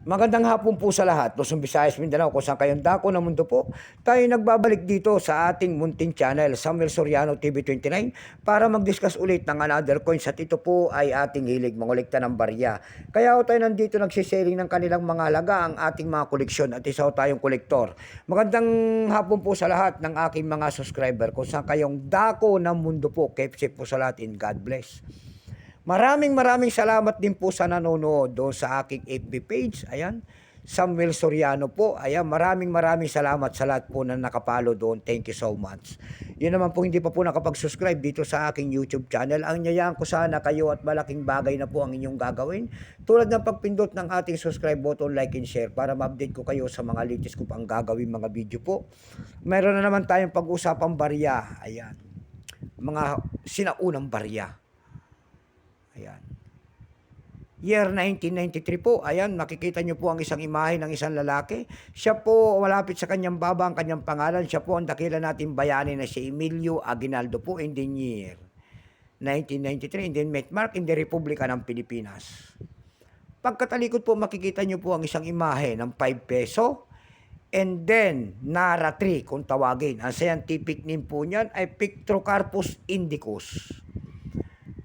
Magandang hapon po sa lahat. Luzon, Visayas, Mindanao, kung saan kayong dako ng mundo po. Tayo nagbabalik dito sa ating munting channel, Samuel Soriano TV29, para mag-discuss ulit ng another coins at ito po ay ating hilig mangolekta ng barya. Kaya ho tayo nandito nagsiselling ng kanilang mga halaga ang ating mga koleksyon at isa ho tayong kolektor. Magandang hapon po sa lahat ng aking mga subscriber kung saan kayong dako ng mundo po. Keep safe po sa lahat and God bless. Maraming maraming salamat din po sa nanonood doon sa aking FB page. Ayan, Samuel Soriano po. Ayan, maraming maraming salamat sa lahat po na nakapalo doon. Thank you so much. Yun naman po hindi pa po nakapag-subscribe dito sa aking YouTube channel. Ang nyayaan ko sana kayo at malaking bagay na po ang inyong gagawin. Tulad ng pagpindot ng ating subscribe button, like and share para ma-update ko kayo sa mga latest ko pang gagawin mga video po. Meron na naman tayong pag-usapang barya. Ayan. Mga sinaunang barya. Ayan. Year 1993 po, ayan, makikita nyo po ang isang imahe ng isang lalaki. Siya po, malapit sa kanyang baba ang kanyang pangalan. Siya po ang dakila natin bayani na si Emilio Aguinaldo po year 1993 and then met mark in the Republika ng Pilipinas. Pagkatalikod po, makikita nyo po ang isang imahe ng 5 peso and then Nara 3 kung tawagin. Ang scientific name po niyan ay Pictrocarpus indicus.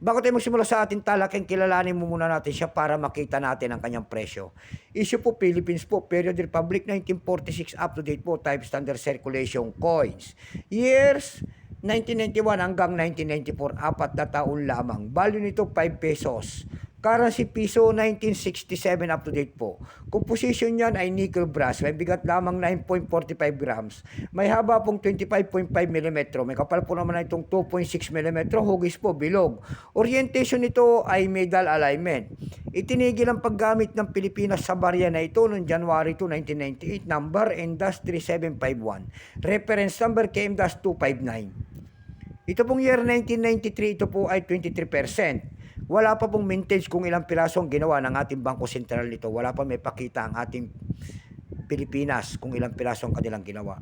Bago tayo magsimula sa ating talakang, kilalanin mo muna natin siya para makita natin ang kanyang presyo. Issue po Philippines po, Period Republic 1946 up to date po, type standard circulation coins. Years 1991 hanggang 1994, apat na taon lamang. Value nito 5 pesos. Currency piso 1967 up to date po. Composition niyan ay nickel brass. May bigat lamang 9.45 grams. May haba pong 25.5 mm. May kapal po naman na itong 2.6 mm. Hugis po, bilog. Orientation nito ay medal alignment. Itinigil ang paggamit ng Pilipinas sa barya na ito noong January 2, 1998. Number NDAS 3751. Reference number KM-259. Ito pong year 1993, ito po ay 23%. Wala pa pong mintage kung ilang piraso ang ginawa ng ating Bangko Sentral nito. Wala pa may pakita ang ating Pilipinas kung ilang piraso ang kanilang ginawa.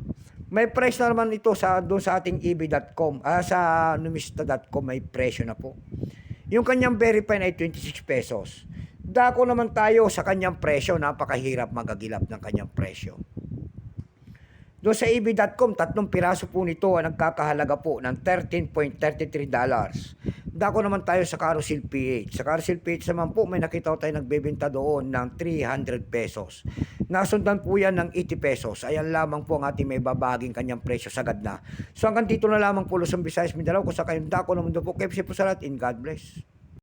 May price na naman ito sa doon sa ating eb.com, ah, sa numista.com may presyo na po. Yung kanyang verify ay 26 pesos. Dako naman tayo sa kanyang presyo, napakahirap magagilap ng kanyang presyo. Doon sa eb.com, tatlong piraso po nito ang nagkakahalaga po ng $13.33 dollars. Dako naman tayo sa Carousel PH. Sa Carousel PH naman po, may nakita ko tayo nagbebenta doon ng 300 pesos. Nasundan po yan ng 80 pesos. Ayan lamang po ang ating may babaging kanyang presyo sagad na. So hanggang dito na lamang po Luzon, Visayas, Mindanao. Kung sa kayong dako ng mundo po, safe po sa lahat in God bless.